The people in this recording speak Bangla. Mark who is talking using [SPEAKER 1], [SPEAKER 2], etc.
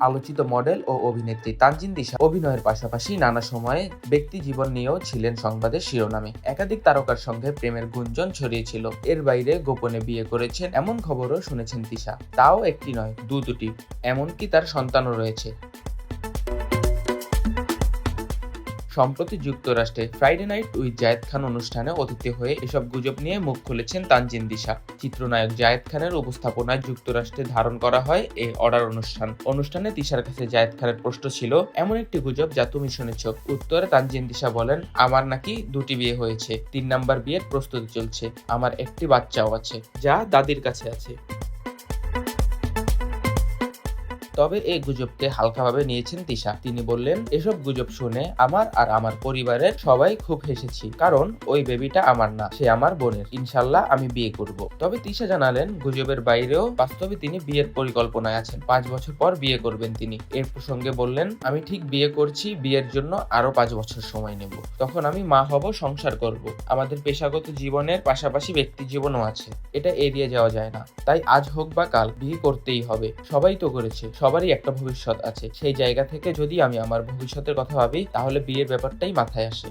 [SPEAKER 1] আলোচিত মডেল ও অভিনেত্রী তানজিন দিশা অভিনয়ের পাশাপাশি নানা সময়ে ব্যক্তি জীবন নিয়েও ছিলেন সংবাদের শিরোনামে। একাধিক তারকার সঙ্গে প্রেমের গুঞ্জন ছড়িয়েছিল। এর বাইরে গোপনে বিয়ে করেছেন এমন খবরও শুনেছেন দিশা। তাও একটি নয়, দু দুটি। এমনকি তার সন্তানও রয়েছে। সম্প্রতি যুক্তরাষ্ট্রে Friday night with Zayed Khan অনুষ্ঠানে অতিথি হয়ে এসব গুজব নিয়ে মুখ খুলেছেন তানজিন দিশা। চিত্রনায়ক জায়েদ খানের উপস্থাপনায় যুক্তরাষ্ট্রে ধারণ করা হয় এই অর্ডার অনুষ্ঠান। অনুষ্ঠানে দিশার কাছে জায়েদ খানের প্রশ্ন ছিল, এমন একটি গুজব যা তুমি শুনেছ? উত্তরে তানজিন দিশা বলেন, আমার নাকি দুটি বিয়ে হয়েছে, তিন নাম্বার বিয়ের প্রস্তুতি চলছে, আমার একটি বাচ্চাও আছে, যা দাদির কাছে আছে। তবে এই গুজবকে হালকাভাবে নিয়েছেন তিশা। তিনি বললেন, এসব গুজব শুনে আমার আর আমার পরিবারের সবাই খুব হেসেছি, কারণ ওই বেবিটা আমার না, সে আমার বোনের। ইনশাল্লাহ আমি বিয়ে করব। তবে তিশা জানালেন, গুজবের বাইরেও বাস্তবে তিনি বিয়ের পরিকল্পনায় আছেন। পাঁচ বছর পর বিয়ে করবেন তিনি। এর প্রসঙ্গে বললেন, আমি ঠিক বিয়ে করছি, বিয়ের জন্য আরও পাঁচ বছর সময় নেব। তখন আমি মা হব, সংসার করব। আমাদের পেশাগত জীবনের পাশাপাশি ব্যক্তি জীবনও আছে। এটা এড়িয়ে যাওয়া যায় না। তাই আজ হোক বা কাল, বিয়ে করতেই হবে। সবাই তো করেছে সবারই একটা ভবিষ্যৎ আছে। সেই জায়গা থেকে যদি আমি আমার ভবিষ্যতের কথা ভাবি, তাহলে বিয়ের ব্যাপারটাই মাথায় আসে।